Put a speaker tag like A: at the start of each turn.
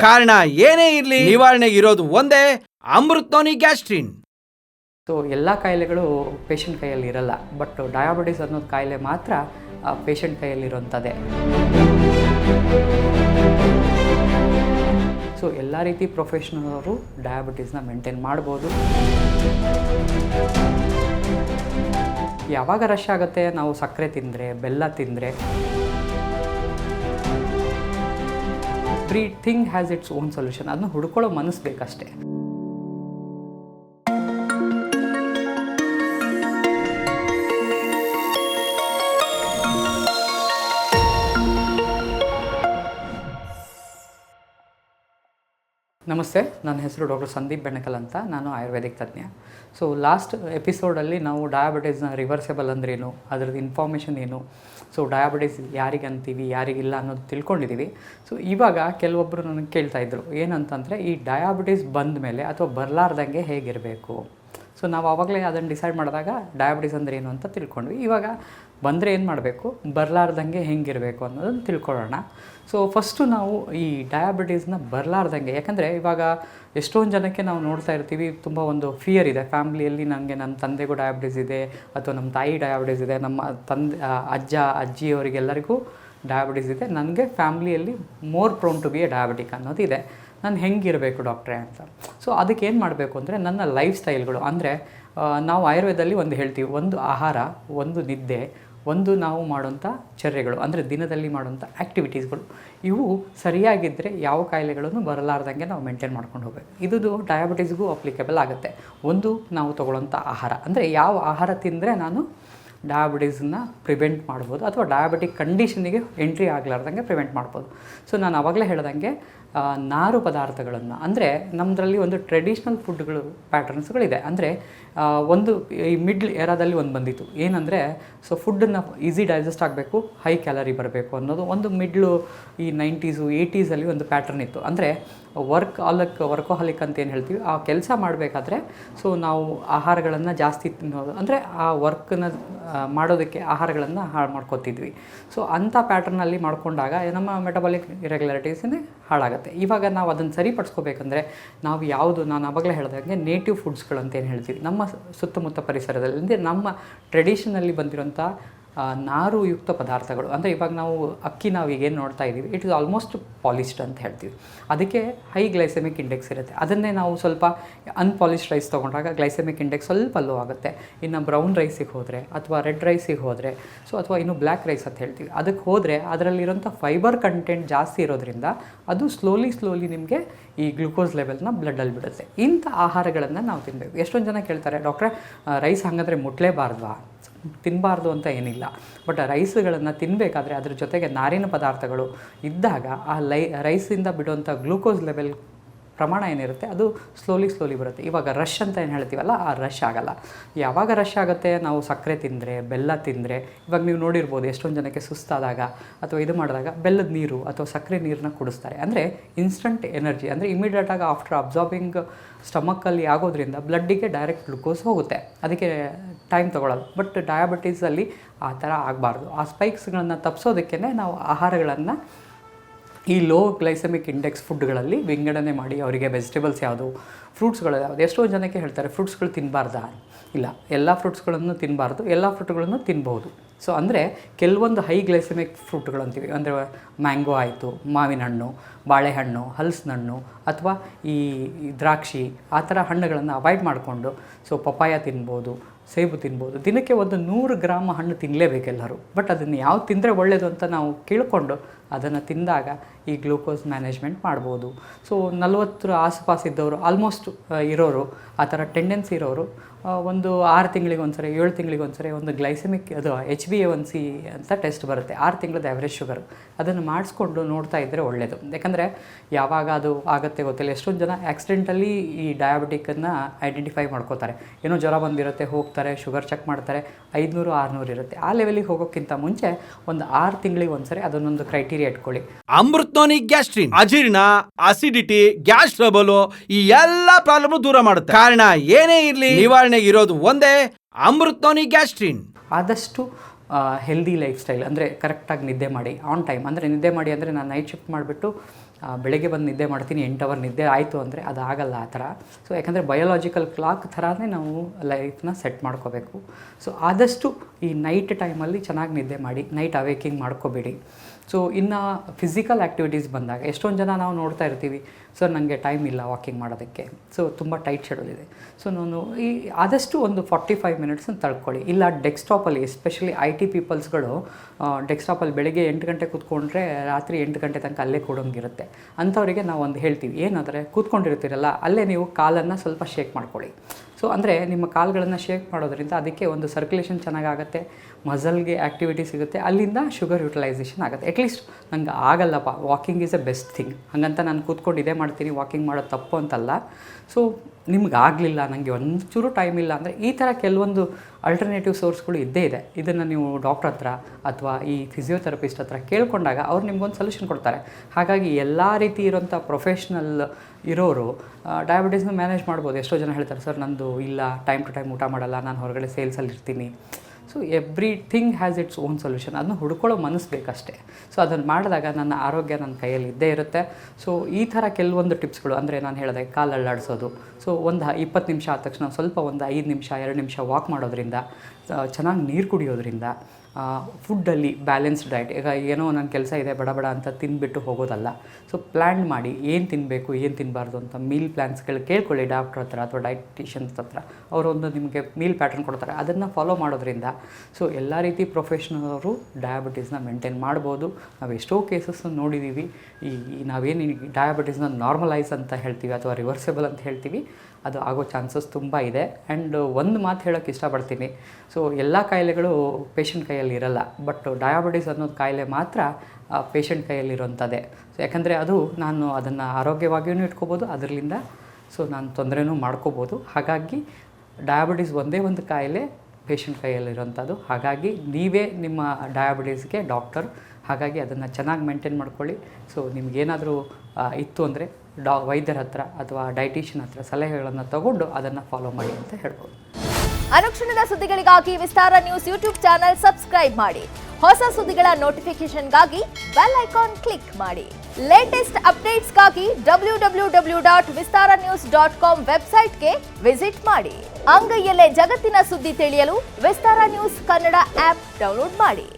A: ಕಾರಣ ಏನೇ ಇರಲಿ ನಿವಾರಣೆಗೆ ಇರೋದು ಒಂದೇ ಅಮೃತೋನಿ ಗ್ಯಾಸ್ಟ್ರಿನ್.
B: ಸೊ ಎಲ್ಲ ಕಾಯಿಲೆಗಳು ಪೇಷಂಟ್ ಕೈಯಲ್ಲಿ ಇರಲ್ಲ ಬಟ್ ಡಯಾಬಿಟಿಸ್ ಅನ್ನೋದು ಕಾಯಿಲೆ ಮಾತ್ರ ಪೇಷಂಟ್ ಕೈಯಲ್ಲಿರುವಂಥದ್ದೇ ಸೊ ಎಲ್ಲ ರೀತಿ ಪ್ರೊಫೆಷನಲ್ ಅವರು ಡಯಾಬಿಟೀಸ್ನ ಮೇಂಟೈನ್ ಮಾಡ್ಬೋದು. ಯಾವಾಗ ರಶ್ ಆಗುತ್ತೆ? ನಾವು ಸಕ್ಕರೆ ತಿಂದರೆ, ಬೆಲ್ಲ ತಿಂದರೆ. Free thing has its own solution. ಅದನ್ನ ಹುಡ್ಕೊಳ್ಳೋ ಮನಸ್ಸು ಬೇಕಷ್ಟೇ. ನಮಸ್ತೆ, ನನ್ನ ಹೆಸರು ಡಾಕ್ಟರ್ ಸಂದೀಪ್ ಬೆಣಕಲ್ ಅಂತ. ನಾನು ಆಯುರ್ವೇದಿಕ್ ತಜ್ಞ. ಸೊ ಲಾಸ್ಟ್ ಎಪಿಸೋಡಲ್ಲಿ ನಾವು ಡಯಾಬಿಟೀಸ್ನ ರಿವರ್ಸೆಬಲ್ ಅಂದ್ರೇನು ಅದರದ್ದು ಇನ್ಫಾರ್ಮೇಷನ್ ಏನು? ಸೊ ಡಯಾಬಿಟೀಸ್ ಯಾರಿಗೆ ಅಂತೀವಿ ಯಾರಿಗಿಲ್ಲ ಅನ್ನೋದು ತಿಳ್ಕೊಂಡಿದ್ದೀವಿ. ಸೊ ಇವಾಗ ಕೆಲವೊಬ್ಬರು ನನಗೆ ಕೇಳ್ತಾಯಿದ್ರು ಏನಂತಂದರೆ ಈ ಡಯಾಬಿಟೀಸ್ ಬಂದ ಮೇಲೆ ಅಥವಾ ಬರಲಾರ್ದಂಗೆ ಹೇಗಿರಬೇಕು? ಸೊ ನಾವು ಆವಾಗಲೇ ಅದನ್ನು ಡಿಸೈಡ್ ಮಾಡಿದಾಗ ಡಯಾಬಿಟೀಸ್ ಅಂದರೆ ಏನು ಅಂತ ತಿಳ್ಕೊಂಡ್ವಿ. ಇವಾಗ ಬಂದರೆ ಏನು ಮಾಡಬೇಕು? ಬರಲಾರ್ದಂಗೆ ಹೆಂಗಿರಬೇಕು ಅನ್ನೋದನ್ನು ತಿಳ್ಕೊಳ್ಳೋಣ. ಸೊ ಫಸ್ಟು ನಾವು ಈ ಡಯಾಬಿಟೀಸ್ನ ಬರಲಾರ್ದಂಗೆ, ಯಾಕಂದರೆ ಇವಾಗ ಎಷ್ಟೊಂದು ಜನಕ್ಕೆ ನಾವು ನೋಡ್ತಾ ಇರ್ತೀವಿ, ತುಂಬ ಒಂದು ಫಿಯರ್ ಇದೆ. ಫ್ಯಾಮ್ಲಿಯಲ್ಲಿ ನನಗೆ ನನ್ನ ತಂದೆಗೂ ಡಯಾಬಿಟೀಸ್ ಇದೆ, ಅಥವಾ ನಮ್ಮ ತಾಯಿ ಡಯಾಬಿಟೀಸ್ ಇದೆ, ನಮ್ಮ ತಂದೆ ಅಜ್ಜ, ಅಜ್ಜಿಯವರಿಗೆಲ್ಲರಿಗೂ ಡಯಾಬಿಟೀಸ್ ಇದೆ. ನನಗೆ ಫ್ಯಾಮಿಲಿಯಲ್ಲಿ more prone to be a diabetic ಅನ್ನೋದಿದೆ. ನಾನು ಹೆಂಗಿರಬೇಕು ಡಾಕ್ಟ್ರೆ ಅಂತ. ಸೊ ಅದಕ್ಕೆ ಏನು ಮಾಡಬೇಕು ಅಂದರೆ ನನ್ನ ಲೈಫ್ ಸ್ಟೈಲ್ಗಳು. ಅಂದರೆ ನಾವು ಆಯುರ್ವೇದದಲ್ಲಿ ಒಂದು ಹೇಳ್ತೀವಿ, ಒಂದು ಆಹಾರ, ಒಂದು ನಿದ್ದೆ, ಒಂದು ನಾವು ಮಾಡುವಂಥ ಚರ್ಯಗಳು, ಅಂದರೆ ದಿನದಲ್ಲಿ ಮಾಡುವಂಥ ಆ್ಯಕ್ಟಿವಿಟೀಸ್ಗಳು ಇವು ಸರಿಯಾಗಿದ್ದರೆ ಯಾವ ಕಾಯಿಲೆಗಳನ್ನು ಬರಲಾರ್ದಂಗೆ ನಾವು ಮೇಂಟೈನ್ ಮಾಡ್ಕೊಂಡು ಹೋಗಬೇಕು. ಇದು ಡಯಾಬಿಟೀಸ್ಗೂ ಅಪ್ಲಿಕೇಬಲ್ ಆಗುತ್ತೆ. ಒಂದು, ನಾವು ತಗೊಳ್ಳೋಂಥ ಆಹಾರ. ಅಂದರೆ ಯಾವ ಆಹಾರ ತಿಂದರೆ ನಾನು ಡಯಾಬಿಟೀಸನ್ನ ಪ್ರಿವೆಂಟ್ ಮಾಡ್ಬೋದು ಅಥವಾ ಡಯಾಬಿಟಿಕ್ ಕಂಡೀಷನಿಗೆ ಎಂಟ್ರಿ ಆಗಲಾರ್ದಂಗೆ ಪ್ರಿವೆಂಟ್ ಮಾಡ್ಬೋದು. ಸೊ ನಾನು ಆವಾಗಲೇ ಹೇಳ್ದಂಗೆ ನಾರು ಪದಾರ್ಥಗಳನ್ನು, ಅಂದರೆ ನಮ್ಮದ್ರಲ್ಲಿ ಒಂದು ಟ್ರೆಡಿಷ್ನಲ್ ಫುಡ್ಗಳು ಪ್ಯಾಟರ್ನ್ಸ್ಗಳಿದೆ ಅಂದರೆ ಒಂದು ಈ ಮಿಡ್ಲ್ ಏರಾದಲ್ಲಿ ಒಂದು ಬಂದಿತ್ತು. ಏನಂದರೆ ಸೊ ಫುಡ್ಡನ್ನು ಈಸಿ ಡೈಜೆಸ್ಟ್ ಆಗಬೇಕು ಹೈ ಕ್ಯಾಲರಿ ಬರಬೇಕು ಅನ್ನೋದು ಒಂದು ಮಿಡ್ಲು ಈ ನೈಂಟೀಸು ಏಯ್ಟೀಸಲ್ಲಿ ಒಂದು ಪ್ಯಾಟರ್ನ್ ಇತ್ತು. ಅಂದರೆ ವರ್ಕ್ ಆಲಕ್ ವರ್ಕೋಹಾಲಿಕ್ ಅಂತ ಏನು ಹೇಳ್ತೀವಿ, ಆ ಕೆಲಸ ಮಾಡಬೇಕಾದ್ರೆ ಸೊ ನಾವು ಆಹಾರಗಳನ್ನು ಜಾಸ್ತಿ ತಿನ್ನೋದು, ಅಂದರೆ ಆ ವರ್ಕನ್ನ ಮಾಡೋದಕ್ಕೆ ಆಹಾರಗಳನ್ನು ಹಾಳು ಮಾಡ್ಕೊತಿದ್ವಿ. ಸೊ ಅಂಥ ಪ್ಯಾಟರ್ನಲ್ಲಿ ಮಾಡ್ಕೊಂಡಾಗ ನಮ್ಮ ಮೆಟಬಾಲಿಕ್ ಇರೆಗ್ಯುಲಾರಿಟೀಸೇ ಹಾಳಾಗುತ್ತೆ. ಇವಾಗ ನಾವು ಅದನ್ನು ಸರಿಪಡಿಸ್ಕೋಬೇಕಂದ್ರೆ ನಾವು ಯಾವುದು, ನಾನು ಅವಾಗಲೇ ಹೇಳ್ದಂಗೆ ನೇಟಿವ್ ಫುಡ್ಸ್ಗಳು ಅಂತ ಏನು ಹೇಳ್ತೀವಿ. ನಮ್ಮ ಸುತ್ತಮುತ್ತ ಪರಿಸರದಲ್ಲಿ ನಮ್ಮ ಟ್ರೆಡಿಷನಲ್ಲಿ ಬಂದಿರೋಂಥ ಆ, ನಾರುಯುಕ್ತ ಪದಾರ್ಥಗಳು. ಅಂದರೆ ಇವಾಗ ನಾವು ಅಕ್ಕಿ ನಾವು ಈಗೇನು ನೋಡ್ತಾ ಇದ್ದೀವಿ ಇಟ್ ಇಸ್ ಆಲ್ಮೋಸ್ಟ್ ಪಾಲಿಶ್ಡ್ ಅಂತ ಹೇಳ್ತೀವಿ. ಅದಕ್ಕೆ ಹೈ ಗ್ಲೈಸೆಮಿಕ್ ಇಂಡೆಕ್ಸ್ ಇರುತ್ತೆ. ಅದನ್ನೇ ನಾವು ಸ್ವಲ್ಪ ಅನ್ಪಾಲಿಶ್ಡ್ ರೈಸ್ ತೊಗೊಂಡಾಗ ಗ್ಲೈಸೆಮಿಕ್ ಇಂಡೆಕ್ಸ್ ಸ್ವಲ್ಪ ಲೋ ಆಗುತ್ತೆ. ಇನ್ನು ಬ್ರೌನ್ ರೈಸಿಗೆ ಹೋದರೆ ಅಥವಾ ರೆಡ್ ರೈಸಿಗೆ ಹೋದರೆ ಸೊ ಅಥವಾ ಇನ್ನು ಬ್ಲ್ಯಾಕ್ ರೈಸ್ ಅಂತ ಹೇಳ್ತೀವಿ. ಅದಕ್ಕೆ ಹೋದರೆ ಅದರಲ್ಲಿರೋಂಥ ಫೈಬರ್ ಕಂಟೆಂಟ್ ಜಾಸ್ತಿ ಇರೋದ್ರಿಂದ ಅದು ಸ್ಲೋಲಿ ಸ್ಲೋಲಿ ನಿಮಗೆ ಈ ಗ್ಲುಕೋಸ್ ಲೆವೆಲ್ನ ಬ್ಲಡ್ಡಲ್ಲಿ ಬಿಡುತ್ತೆ. ಇಂಥ ಆಹಾರಗಳನ್ನು ನಾವು ತಿನ್ನಬೇಕು ಎಷ್ಟೊಂದು ಜನ ಕೇಳ್ತಾರೆ ಡಾಕ್ಟ್ರೆ ರೈಸ್ ಹಾಗಾದರೆ ಮುಟ್ಲೇಬಾರ್ದಾ ತಿನ್ನಬಾರ್ದು ಅಂತ ಏನಿಲ್ಲ. ಬಟ್ ರೈಸ್ಗಳನ್ನು ತಿನ್ನಬೇಕಾದ್ರೆ ಅದ್ರ ಜೊತೆಗೆ ನಾರಿನ ಪದಾರ್ಥಗಳು ಇದ್ದಾಗ ಆ ಲೈ ರೈಸಿಂದ ಬಿಡುವಂಥ ಗ್ಲೂಕೋಸ್ ಲೆವೆಲ್ ಪ್ರಮಾಣ ಏನಿರುತ್ತೆ ಅದು ಸ್ಲೋಲಿ ಸ್ಲೋಲಿ ಬರುತ್ತೆ. ಇವಾಗ ರಶ್ ಅಂತ ಏನು ಹೇಳ್ತೀವಲ್ಲ, ಆ ರಶ್ ಆಗಲ್ಲ. ಯಾವಾಗ ರಶ್ ಆಗುತ್ತೆ? ನಾವು ಸಕ್ಕರೆ ತಿಂದರೆ, ಬೆಲ್ಲ ತಿಂದರೆ, ಇವಾಗ ನೀವು ನೋಡಿರ್ಬೋದು ಎಷ್ಟೊಂದು ಜನಕ್ಕೆ ಸುಸ್ತಾದಾಗ ಅಥವಾ ಇದು ಮಾಡಿದಾಗ ಬೆಲ್ಲದ ನೀರು ಅಥವಾ ಸಕ್ಕರೆ ನೀರನ್ನ ಕುಡಿಸ್ತಾರೆ. ಅಂದರೆ ಇನ್ಸ್ಟಂಟ್ ಎನರ್ಜಿ ಅಂದರೆ ಇಮಿಡಿಯೇಟಾಗಿ ಆಫ್ಟರ್ ಅಬ್ಸಾರ್ಬಿಂಗ್ ಸ್ಟಮಕ್ಕಲ್ಲಿ ಆಗೋದ್ರಿಂದ ಬ್ಲಡ್ಡಿಗೆ ಡೈರೆಕ್ಟ್ ಗ್ಲುಕೋಸ್ ಹೋಗುತ್ತೆ. ಅದಕ್ಕೆ ಟೈಮ್ ತೊಗೊಳಲ್ಲ. ಬಟ್ ಡಯಾಬಿಟೀಸಲ್ಲಿ ಆ ಥರ ಆಗಬಾರ್ದು. ಆ ಸ್ಪೈಕ್ಸ್ಗಳನ್ನು ತಪ್ಪಿಸೋದಕ್ಕೇ ನಾವು ಆಹಾರಗಳನ್ನು ಈ ಲೋ ಗ್ಲೈಸಮಿಕ್ ಇಂಡೆಕ್ಸ್ ಫುಡ್ಗಳಲ್ಲಿ ವಿಂಗಡಣೆ ಮಾಡಿ ಅವರಿಗೆ ವೆಜಿಟೇಬಲ್ಸ್ ಯಾವುದು ಫ್ರೂಟ್ಸ್ಗಳು ಯಾವುದು, ಎಷ್ಟೋ ಜನಕ್ಕೆ ಹೇಳ್ತಾರೆ ಫ್ರೂಟ್ಸ್ಗಳು ತಿನ್ನಬಾರ್ದ ಇಲ್ಲ, ಎಲ್ಲ ಫ್ರೂಟ್ಸ್ಗಳನ್ನು ತಿನ್ನಬಾರ್ದು ಎಲ್ಲ ಫ್ರೂಟ್ಗಳನ್ನು ತಿನ್ಬೋದು ಸೊ ಅಂದರೆ ಕೆಲವೊಂದು ಹೈ ಗ್ಲೈಸಮಿಕ್ ಫ್ರೂಟ್ಗಳು ಅಂತೀವಿ. ಅಂದರೆ ಮ್ಯಾಂಗೋ ಆಯಿತು ಮಾವಿನ ಹಣ್ಣು ಬಾಳೆಹಣ್ಣು ಹಲ್ಸಿನ ಹಣ್ಣು ಅಥವಾ ಈ ದ್ರಾಕ್ಷಿ, ಆ ಥರ ಹಣ್ಣುಗಳನ್ನು ಅವಾಯ್ಡ್ ಮಾಡಿಕೊಂಡು ಸೊ ಪಪಾಯ ತಿನ್ಬೋದು ಸೇಬು ತಿನ್ಬೋದು. ದಿನಕ್ಕೆ ಒಂದು ನೂರು ಗ್ರಾಮ್ ಹಣ್ಣು ತಿನ್ನಲೇಬೇಕೆಲ್ಲರೂ ಬಟ್ ಅದನ್ನು ಯಾವ ತಿಂದರೆ ಒಳ್ಳೆಯದು ಅಂತ ನಾವು ಕೇಳಿಕೊಂಡು ಅದನ್ನು ತಿಂದಾಗ ಈ ಗ್ಲೂಕೋಸ್ ಮ್ಯಾನೇಜ್ಮೆಂಟ್ ಮಾಡ್ಬೋದು. ಸೊ, ನಲವತ್ತರ ಆಸುಪಾಸು ಇದ್ದವರು, ಆಲ್ಮೋಸ್ಟ್ ಇರೋರು, ಆ ಥರ ಟೆಂಡೆನ್ಸಿ ಇರೋರು ಒಂದು ಆರು ತಿಂಗಳಿಗೆ ಒಂದ್ಸರಿ, ಏಳು ತಿಂಗಳಿಗೆ ಒಂದ್ಸರಿ ಒಂದು ಗ್ಲೈಸೆಮಿಕ್, ಅದು H B A one C ಅಂತ ಟೆಸ್ಟ್ ಬರುತ್ತೆ. ಆರು ತಿಂಗಳದ ಆ್ಯಾವ್ರೇಜ್ ಶುಗರು ಅದನ್ನು ಮಾಡಿಸ್ಕೊಂಡು ನೋಡ್ತಾ ಇದ್ದರೆ ಒಳ್ಳೆಯದು ಯಾಕಂದರೆ ಯಾವಾಗ ಅದು ಆಗುತ್ತೆ ಗೊತ್ತಿಲ್ಲ. ಎಷ್ಟೊಂದು ಜನ ಆ್ಯಕ್ಸಿಡೆಂಟಲ್ಲಿ ಈ ಡಯಾಬಿಟಿಕ್ಕನ್ನು ಐಡೆಂಟಿಫೈ ಮಾಡ್ಕೋತಾರೆ. ಏನೋ ಜ್ವರ ಬಂದಿರುತ್ತೆ ಹೋಗ್ತಾರೆ ಶುಗರ್ ಚೆಕ್ ಮಾಡ್ತಾರೆ ಐದುನೂರು ಆರುನೂರು ಇರುತ್ತೆ. ಆ ಲೆವೆಲಿಗೆ ಹೋಗೋಕ್ಕಿಂತ ಮುಂಚೆ ಒಂದು ಆರು ತಿಂಗಳಿಗೆ ಒಂದ್ಸರಿ ಅದನ್ನೊಂದು ಕ್ರೈಟೀರಿಯಾ ಇಟ್ಕೊಳ್ಳಿ.
A: ಅಮೃತೋನಿ ಗ್ಯಾಸ್ಟ್ರಿನ್ ಅಜೀರ್ಣ ಅಸಿಡಿಟಿ ಗ್ಯಾಸ್ ಟ್ರಬಲ್ ಈ ಎಲ್ಲ ಪ್ರಾಬ್ಲಮ್ ದೂರ ಮಾಡುತ್ತೆ. ಕಾರಣ ಏನೇ ಇರಲಿ ನಿವಾರಣೆ ಇರೋದು ಒಂದೇ ಅಮೃತೋನಿ ಗ್ಯಾಸ್ಟ್ರಿನ್.
B: ಆದಷ್ಟು ಹೆಲ್ದಿ ಲೈಫ್ ಸ್ಟೈಲ್ ಅಂದರೆ ಕರೆಕ್ಟಾಗಿ ನಿದ್ದೆ ಮಾಡಿ ಆನ್ ಟೈಮ್ ಅಂದರೆ ನಿದ್ದೆ ಮಾಡಿ ಅಂದರೆ ನಾನು ನೈಟ್ ಶಿಫ್ಟ್ ಮಾಡಿಬಿಟ್ಟು ಬೆಳಗ್ಗೆ ಬಂದು ನಿದ್ದೆ ಮಾಡ್ತೀನಿ, ಎಂಟು ಅವರ್ ನಿದ್ದೆ ಆಯಿತು ಅಂದರೆ ಅದು ಆಗಲ್ಲ ಆ ಥರ. ಸೊ ಯಾಕಂದರೆ ಬಯೋಲಾಜಿಕಲ್ ಕ್ಲಾಕ್ ಥರನೇ ನಾವು ಲೈಫ್ನ ಸೆಟ್ ಮಾಡ್ಕೋಬೇಕು. ಸೊ ಆದಷ್ಟು ಈ ನೈಟ್ ಟೈಮಲ್ಲಿ ಚೆನ್ನಾಗಿ ನಿದ್ದೆ ಮಾಡಿ ನೈಟ್ ಅವೇಕಿಂಗ್ ಮಾಡ್ಕೋಬೇಡಿ. ಸೊ ಇನ್ನು ಫಿಸಿಕಲ್ ಆ್ಯಕ್ಟಿವಿಟೀಸ್ ಬಂದಾಗ, ಎಷ್ಟೊಂದು ಜನ ನಾವು ನೋಡ್ತಾ ಇರ್ತೀವಿ, ಸರ್ ನನಗೆ ಟೈಮ್ ಇಲ್ಲ ವಾಕಿಂಗ್ ಮಾಡೋದಕ್ಕೆ. ಸೊ ತುಂಬ ಟೈಟ್ ಶೆಡ್ಯೂಲ್ ಇದೆ. ಸೊ ನಾನು ಈ ಆದಷ್ಟು ಒಂದು ಫಾರ್ಟಿ ಫೈವ್ ಮಿನಿಟ್ಸನ್ನು ತಳ್ಕೊಳ್ಳಿ. ಇಲ್ಲ ಡೆಸ್ಕ್ಟಾಪಲ್ಲಿ ಎಸ್ಪೆಷಲಿ ಐ ಟಿ ಪೀಪಲ್ಸ್ಗಳು ಡೆಸ್ಕ್ಟಾಪಲ್ಲಿ ಬೆಳಗ್ಗೆ ಎಂಟು ಗಂಟೆ ಕೂತ್ಕೊಂಡ್ರೆ ರಾತ್ರಿ ಎಂಟು ಗಂಟೆ ತನಕ ಅಲ್ಲೇ ಕೊಡೋಂಗಿರುತ್ತೆ. ಅಂಥವರಿಗೆ ನಾವು ಒಂದು ಹೇಳ್ತೀವಿ, ಏನಾದರೆ ಕೂತ್ಕೊಂಡಿರ್ತೀರಲ್ಲ, ಅಲ್ಲೇ ನೀವು ಕಾಲನ್ನು ಸ್ವಲ್ಪ ಶೇಕ್ ಮಾಡ್ಕೊಳ್ಳಿ. ಸೊ ಅಂದರೆ ನಿಮ್ಮ ಕಾಲುಗಳನ್ನು ಶೇಕ್ ಮಾಡೋದ್ರಿಂದ ಅದಕ್ಕೆ ಒಂದು ಸರ್ಕ್ಯುಲೇಷನ್ ಚೆನ್ನಾಗಾಗುತ್ತೆ ಮಸಲ್ಗೆ ಆ್ಯಕ್ಟಿವಿಟಿ ಸಿಗುತ್ತೆ, ಅಲ್ಲಿಂದ ಶುಗರ್ ಯುಟಿಲೈಸೇಷನ್ ಆಗುತ್ತೆ. ಅಟ್ಲೀಸ್ಟ್ ನಂಗೆ ಆಗಲ್ಲಪ್ಪ walking is a best thing ಹಾಗಂತ ನಾನು ಕೂತ್ಕೊಂಡು ಇದೇ ಮಾಡ್ತೀನಿ ವಾಕಿಂಗ್ ಮಾಡೋದು ತಪ್ಪು ಅಂತಲ್ಲ. ಸೊ ನಿಮ್ಗೆ ಆಗಲಿಲ್ಲ ನನಗೆ ಒಂಚೂರು ಟೈಮ್ ಇಲ್ಲ ಅಂದರೆ ಈ ಥರ ಕೆಲವೊಂದು ಅಲ್ಟರ್ನೇಟಿವ್ ಸೋರ್ಸ್ಗಳು ಇದ್ದೇ ಇದೆ. ಇದನ್ನು ನೀವು ಡಾಕ್ಟ್ರ್ ಹತ್ರ ಅಥವಾ ಈ ಫಿಸಿಯೋಥೆರಪಿಸ್ಟ್ ಹತ್ರ ಕೇಳ್ಕೊಂಡಾಗ ಅವ್ರು ನಿಮ್ಗೊಂದು ಸೊಲ್ಯೂಷನ್ ಕೊಡ್ತಾರೆ. ಹಾಗಾಗಿ ಎಲ್ಲ ರೀತಿ ಇರೋಂಥ ಪ್ರೊಫೆಷ್ನಲ್ ಇರೋರು ಡಯಾಬಿಟೀಸ್ನ ಮ್ಯಾನೇಜ್ ಮಾಡ್ಬೋದು. ಎಷ್ಟೋ ಜನ ಹೇಳ್ತಾರೆ, ಸರ್, ನಂದು ಇಲ್ಲ ಟೈಮ್ ಟು ಟೈಮ್ ಊಟ ಮಾಡಲ್ಲ, ನಾನು ಹೊರಗಡೆ ಸೇಲ್ಸಲ್ಲಿ ಇರ್ತೀನಿ. So everything has its own solution ಅದನ್ನು ಹುಡ್ಕೊಳ್ಳೋ ಮನಸ್ಸು ಬೇಕಷ್ಟೇ. ಸೊ ಅದನ್ನು ಮಾಡಿದಾಗ ನನ್ನ ಆರೋಗ್ಯ ನನ್ನ ಕೈಯಲ್ಲಿ ಇದ್ದೇ ಇರುತ್ತೆ. ಸೊ ಈ ಥರ ಕೆಲವೊಂದು ಟಿಪ್ಸ್ಗಳು, ಅಂದರೆ ನಾನು ಹೇಳಿದೆ, ಕಾಲು ಅಳ್ಳಾಡಿಸೋದು. ಸೊ ಒಂದು ಇಪ್ಪತ್ತು ನಿಮಿಷ ಆದ ತಕ್ಷಣ ಸ್ವಲ್ಪ ಒಂದು ಐದು ನಿಮಿಷ, ಎರಡು ನಿಮಿಷ ವಾಕ್ ಮಾಡೋದ್ರಿಂದ ಚೆನ್ನಾಗಿ ನೀರು ಕುಡಿಯೋದ್ರಿಂದ ಫುಡ್ಡಲ್ಲಿ ಬ್ಯಾಲೆನ್ಸ್ಡ್ ಡಯಟ್ ಈಗ ಏನೋ ನನ್ನ ಕೆಲಸ ಇದೆ, ಬಡ ಬಡ ಅಂತ ತಿಂದುಬಿಟ್ಟು ಹೋಗೋದಲ್ಲ. ಸೊ ಪ್ಲ್ಯಾನ್ ಮಾಡಿ ಏನು ತಿನ್ನಬೇಕು ಏನು ತಿನ್ನಬಾರ್ದು ಅಂತ ಮೀಲ್ ಪ್ಲ್ಯಾನ್ಸ್ಗಳು ಕೇಳ್ಕೊಳ್ಳಿ ಡಾಕ್ಟ್ರ್ ಹತ್ರ ಅಥವಾ ಡಯಟಿಷಿಯನ್ಸ್ ಹತ್ರ. ಅವರೊಂದು ನಿಮಗೆ ಮೀಲ್ ಪ್ಯಾಟರ್ನ್ ಕೊಡ್ತಾರೆ. ಅದನ್ನು ಫಾಲೋ ಮಾಡೋದ್ರಿಂದ ಸೊ ಎಲ್ಲ ರೀತಿ ಪ್ರೊಫೆಷ್ನವರು ಡಯಾಬಿಟೀಸ್ನ ಮೇಂಟೈನ್ ಮಾಡ್ಬೋದು. ನಾವು ಎಷ್ಟೋ ಕೇಸಸ್ ನೋಡಿದ್ದೀವಿ ಈ ನಾವೇನು ಡಯಾಬಿಟೀಸ್ನ ನಾರ್ಮಲೈಸ್ ಅಂತ ಹೇಳ್ತೀವಿ ಅಥವಾ ರಿವರ್ಸಬಲ್ ಅಂತ ಹೇಳ್ತೀವಿ. ಅದು ಆಗೋ ಚಾನ್ಸಸ್ ತುಂಬ ಇದೆ. ಆ್ಯಂಡ್ ಒಂದು ಮಾತು ಹೇಳೋಕ್ಕೆ ಇಷ್ಟಪಡ್ತೀನಿ. ಸೊ ಎಲ್ಲ ಕಾಯಿಲೆಗಳು ಪೇಷಂಟ್ ಕೈಯಲ್ಲಿ ಇರಲ್ಲ. ಬಟ್ ಡಯಾಬಿಟೀಸ್ ಅನ್ನೋದು ಕಾಯಿಲೆ ಮಾತ್ರ ಪೇಷಂಟ್ ಕೈಯಲ್ಲಿರುವಂಥದ್ದೇ ಸೊ ಯಾಕಂದರೆ ಅದು ನಾನು ಅದನ್ನು ಆರೋಗ್ಯವಾಗಿಯೂ ಇಟ್ಕೋಬೋದು ಅದರಿಂದ ಸೊ ನಾನು ತೊಂದರೆನೂ ಮಾಡ್ಕೋಬೋದು. ಹಾಗಾಗಿ ಡಯಾಬಿಟೀಸ್ ಒಂದೇ ಒಂದು ಕಾಯಿಲೆ ಪೇಷಂಟ್ ಕೈಯಲ್ಲಿರೋಂಥದ್ದು ಹಾಗಾಗಿ, ನೀವೇ ನಿಮ್ಮ ಡಯಾಬಿಟೀಸ್ಗೆ ಡಾಕ್ಟರ್ ಹಾಗಾಗಿ ಅದನ್ನು ಚೆನ್ನಾಗಿ ಮೇಂಟೈನ್ ಮಾಡ್ಕೊಳ್ಳಿ. ಸೊ ನಿಮಗೇನಾದರೂ ಇತ್ತು ಅಂದರೆ ಡಾ, ವೈದ್ಯರ ಹತ್ರ ಅಥವಾ ಡೈಟಿಷಿಯನ್ ಹತ್ರ ಸಲಹೆಗಳನ್ನು ತಗೊಂಡು ಅದನ್ನು ಫಾಲೋ ಮಾಡಿ ಅಂತ ಹೇಳ್ಬೋದು.
C: ಅನುಕ್ಷಣದ ಸುದ್ದಿಗಳಿಗಾಗಿ Vistara news YouTube channel subscribe ಮಾಡಿ. ಹೊಸ ಸುದ್ದಿಗಳ ನೋಟಿಫಿಕೇಶನ್ಗಾಗಿ ಬೆಲ್ ಐಕಾನ್ ಕ್ಲಿಕ್ ಮಾಡಿ. Latest ಅಪ್ಡೇಟ್ಸ್ಗಾಗಿ W W W dot Vistara news dot com ವೆಬ್ಸೈಟ್ಗೆ ವಿಸಿಟ್ ಮಾಡಿ. ಅಂಗೈಯಲ್ಲೇ ಜಗತ್ತಿನ ಸುದ್ದಿ ತಿಳಿಯಲು Vistara news Kannada app download ಮಾಡಿ.